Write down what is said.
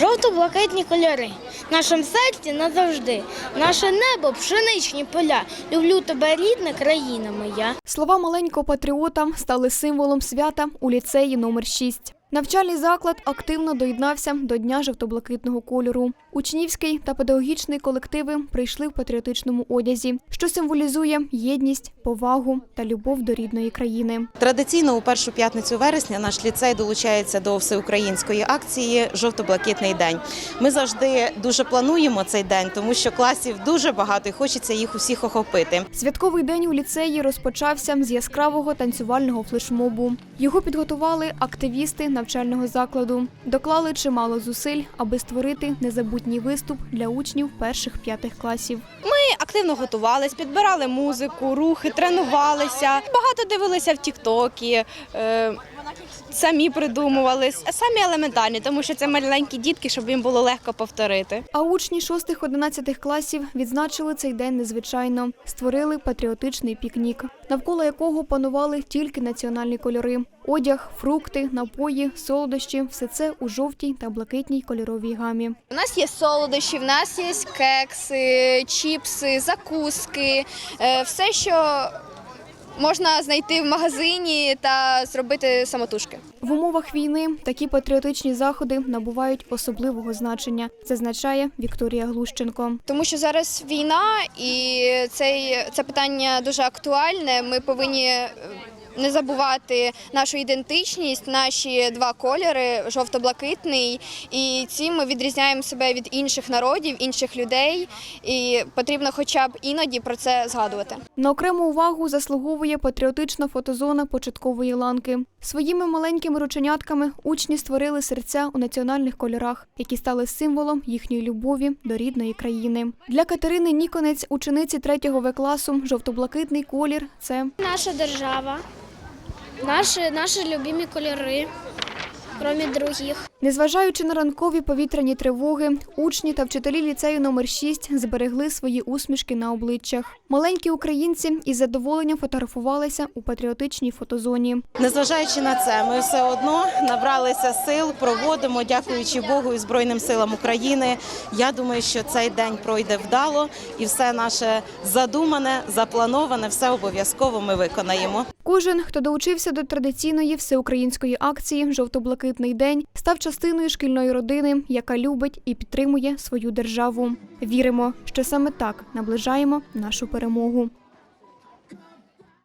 Жовто-блакитні кольори. В нашому серці назавжди. Наше небо пшеничні поля. Люблю тебе, рідна країна моя. Слова маленького патріота стали символом свята у ліцеї номер 6. Навчальний заклад активно доєднався до Дня жовто-блакитного кольору. Учнівський та педагогічний колективи прийшли в патріотичному одязі, що символізує єдність, повагу та любов до рідної країни. Традиційно у першу п'ятницю вересня наш ліцей долучається до всеукраїнської акції Жовто-блакитний день. Ми завжди дуже плануємо цей день, тому що класів дуже багато і хочеться їх усіх охопити. Святковий день у ліцеї розпочався з яскравого танцювального флешмобу. Його підготували активісти навчального закладу. Доклали чимало зусиль, аби створити незабутній виступ для учнів перших п'ятих класів. Ми активно готувалися, підбирали музику, рухи, тренувалися. Багато дивилися в Тіктокі. Самі придумували, самі елементарні, тому що це маленькі дітки, щоб їм було легко повторити. А учні 6-11 класів відзначили цей день незвичайно. Створили патріотичний пікнік, навколо якого панували тільки національні кольори: одяг, фрукти, напої, солодощі все це у жовтій та блакитній кольоровій гамі. У нас є солодощі, в нас є кекси, чіпси, закуски, е, все, що можна знайти в магазині та зробити самотужки. В умовах війни такі патріотичні заходи набувають особливого значення, зазначає Вікторія Глущенко. Тому що зараз війна, і цей, це питання дуже актуальне. Ми повинні не забувати нашу ідентичність, наші два кольори жовто-блакитний. І цим ми відрізняємо себе від інших народів, інших людей. І потрібно хоча б іноді про це згадувати. На окрему увагу заслуговує патріотична фотозона початкової ланки. Своїми маленькими рученятками учні створили серця у національних кольорах, які стали символом їхньої любові до рідної країни. Для Катерини Ніконець, учениці 3 В класу, жовто-блакитний колір це Наша держава, наші, наші любимі кольори, крім других. Незважаючи на ранкові повітряні тривоги, учні та вчителі ліцею номер 6 зберегли свої усмішки на обличчях. Маленькі українці із задоволенням фотографувалися у патріотичній фотозоні. Незважаючи на це, ми все одно набралися сил, проводимо, дякуючи Богу і Збройним силам України. Я думаю, що цей день пройде вдало, і все наше задумане, заплановане, все обов'язково ми виконаємо. Кожен, хто долучився до традиційної всеукраїнської акції Жовто-блакитний день, став частиною шкільної родини, яка любить і підтримує свою державу. Віримо, що саме так наближаємо нашу перемогу.